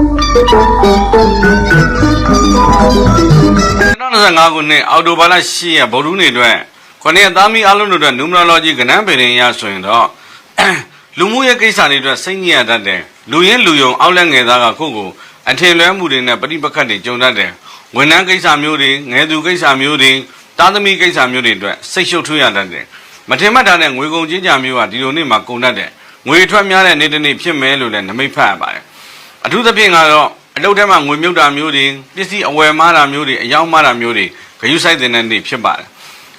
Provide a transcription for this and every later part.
2025ခုနှစ်အောက်တိုဘာလ10ရက်ဗုဒ္ဓနေ့အတွက်ခொနည်းသားမီအလုံးတို့အတွက်နူမရိုလော်ဂျီကဏ္ဍပေရင်ရဆိုရင်တော့လူမှုရေးကိစ္စတွေအတွက်စိတ်ညစ်ရတတ်တယ်လူရင်းလူယုံအောက်လက်ငယ်သားကကိုယ့်ကိုအထင်လွဲမှုတွေနဲ့ပဋိပက္ခတွေကြုံတတ်တယ်ဝန်ထမ်းကိစ္စမျိုးတွေငယ်သူကိစ္စမျိုးတွေသားသမီးကိစ္စမျိုးတွေအတွက်စိတ်ရှုပ်ထွေးရတတ်တယ်မထင်မှတ်တာနဲ့ငွေကုန်ချင်းကြမျိုးကဒီလိုနေ့မှာကုန်တတ်တယ်ငွေထွက်များတဲ့နေ့တစ်နေ့ဖြစ်မယ်လို့လည်းနမိတ်ဖတ်ရပါတယ် အထူးသဖြင့်ကတော့အလုပ်ထဲမှာငွေမြုပ်တာမျိုးတွေပစ္စည်းအဝယ်မားတာမျိုးတွေအယောင်းမားတာမျိုးတွေဂရုစိုက်တဲ့နေ့ဖြစ်ပါတယ်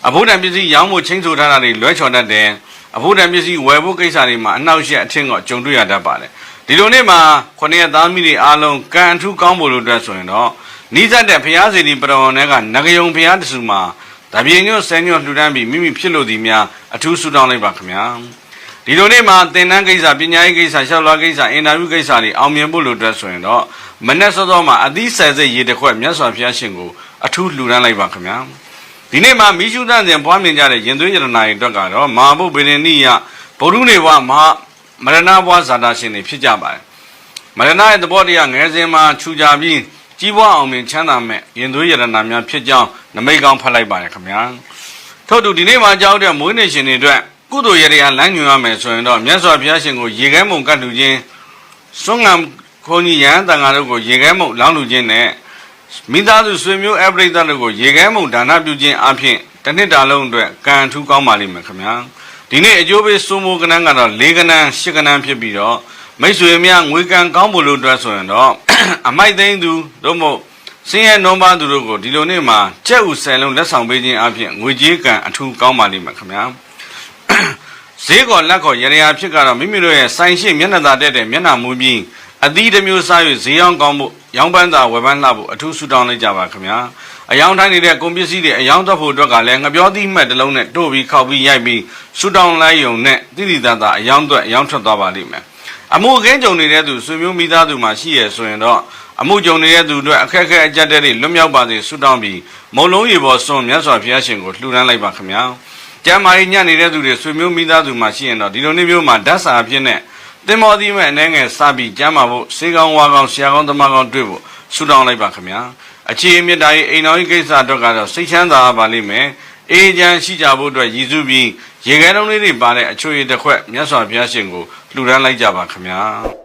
အဖို့တန်ပစ္စည်းရောင်းဖို့ချင်းဆိုထားတာတွေလွဲချော်တတ်တယ်အဖို့တန်ပစ္စည်းဝယ်ဖို့ကိစ္စတွေမှာအနှောက်အယှက်အထင်ကကြုံတွေ့ရတတ်ပါတယ်ဒီလိုနေ့မှာခொနည်းသားမိတွေအားလုံးကံအထူးကောင်းဖို့လို့အတွက်ဆိုရင်တော့နိစ္စတဲ့ဘုရားစီဒီပရဝဏ်တွေကနဂယုံဘုရားတဆူမှာတပြေညွတ်ဆယ်ညွတ်လှူဒန်းပြီးမိမိဖြစ်လို့ဒီများအထူးဆုတောင်းလိုက်ပါခင်ဗျာ ဒီလိုနေ့မှာသင်တန်းကိစ္စပညာရေးကိစ္စရှောက်လာကိစ္စအင်တာဗျူးကိစ္စတွေအောင်မြင်ဖို့လိုအတွက်ဆိုရင်တော့မနေ့စောစောမှာအသီးဆယ်စိတ်ရေတစ်ခွက်မြတ်စွာဘုရားရှင်ကိုအထူးလှူဒန်းလိုက်ပါခင်ဗျာဒီနေ့မှာမိရှုတန်စဉ်ပွားမြင်ကြတဲ့ရင်သွေးရတနာတွေအတွက်ကတော့မဟာဘုဗေဒနိယဗုဒ္ဓနေဘဝမဟာမရဏဘဝဇာတာရှင်တွေဖြစ်ကြပါတယ်မရဏရဲ့သဘောတရားငယ်စဉ်မှာခြူကြပြီးကြီးပွားအောင်မြင်ချမ်းသာမဲ့ရင်သွေးရတနာများဖြစ်ကြောင်းနမိတ်ကောင်းဖတ်လိုက်ပါတယ်ခင်ဗျာထို့တူဒီနေ့မှာကြောက်တဲ့မွေးနေ့ရှင်တွေအတွက် ကုသိုလ်ရတရားလမ်းညွှန်ရမယ်ဆိုရင်တော့မြတ်စွာဘုရားရှင်ကိုရေခဲမုံကတ်လူခြင်းစွန့်ငံခွန်ကြီးရဟန်းတန်ဃာတို့ကိုရေခဲမုံလောင်းလူခြင်းနဲ့မိသားစုဆွေမျိုးအပရိသတ်တို့ကိုရေခဲမုံဒါနပြုခြင်းအပြင်တစ်နှစ်တာလုံးအတွက်ကံထူးကောင်းပါလိမ့်မယ်ခင်ဗျာဒီနေ့အကျိုးပေးစိုးမိုးကဏ္ဍကတော့၄ကဏ္ဍ၈ကဏ္ဍဖြစ်ပြီးတော့မိတ်ဆွေများငွေကံကောင်းဖို့လို့အတွက်ဆိုရင်တော့အမိုက်သိမ့်သူတို့မို့စင်းရဲနွန်ပါသူတို့ကိုဒီလိုနေ့မှာကြက်ဥဆယ်လုံးလက်ဆောင်ပေးခြင်းအပြင်ငွေကြေးကံအထူးကောင်းပါလိမ့်မယ်ခင်ဗျာ ဈေးကောလက်ကောရရဖြစ်ကတော့မိမိတို့ရဲ့စိုင်ရှိမျက်နှာသာတက်တဲ့မျက်နှာမူပြီးအသီးတစ်မျိုးစား၍ဈေးအောင်ကောင်းဖို့ရောင်းပန်းသာဝယ်ပန်းလှဖို့အထူးဆုတောင်းလိုက်ကြပါခင်ဗျာအယောင်ထိုင်းနေတဲ့ကုန်ပစ္စည်းတွေအယောင်တော့ဖို့အတွက်ကလည်းငပြောသီးမှတ်တစ်လုံးနဲ့တို့ပြီးခောက်ပြီးရိုက်ပြီးဆုတောင်းလိုက်ယုံနဲ့တိတိတသာအယောင်တော့အယောင်ထွက်သွားပါလိမ့်မယ်အမှုအခင်းကြုံနေတဲ့သူဆွေမျိုးမိသားစုမှာရှိရဆိုရင်တော့အမှုကြုံနေတဲ့သူတို့အခက်အခဲအကြက်တဲတွေလွတ်မြောက်ပါစေဆုတောင်းပြီးမုံလုံးရေပေါ်စွန်မြတ်စွာဘုရားရှင်ကိုလှူဒန်းလိုက်ပါခင်ဗျာ ကျမ်းမာရေးညံ့နေတဲ့သူတွေဆွေမျိုးမိသားစုမှာရှိရင်တော့ဒီလိုနေ့မျိုးမှာဓာတ်စာအဖြစ်နဲ့တင်မောသီးမဲ့အနေငယ်စပြီးကျမ်းမာဖို့စေကောင်းဝါကောင်းဆရာကောင်းသမားကောင်းတွေ့ဖို့ဆုတောင်းလိုက်ပါခင်ဗျာအခြေအမြင့်တာရေးအိမ်တော်ကြီးကိစ္စအတွက်ကတော့စိတ်ချမ်းသာပါလိမ့်မယ်အေးချမ်းရှိကြဖို့အတွက်ရည်စူးပြီးရေခဲတုံးလေးတွေပါတဲ့အချိုရည်တစ်ခွက်မြတ်စွာဘုရားရှင်ကိုလှူဒန်းလိုက်ကြပါခင်ဗျာ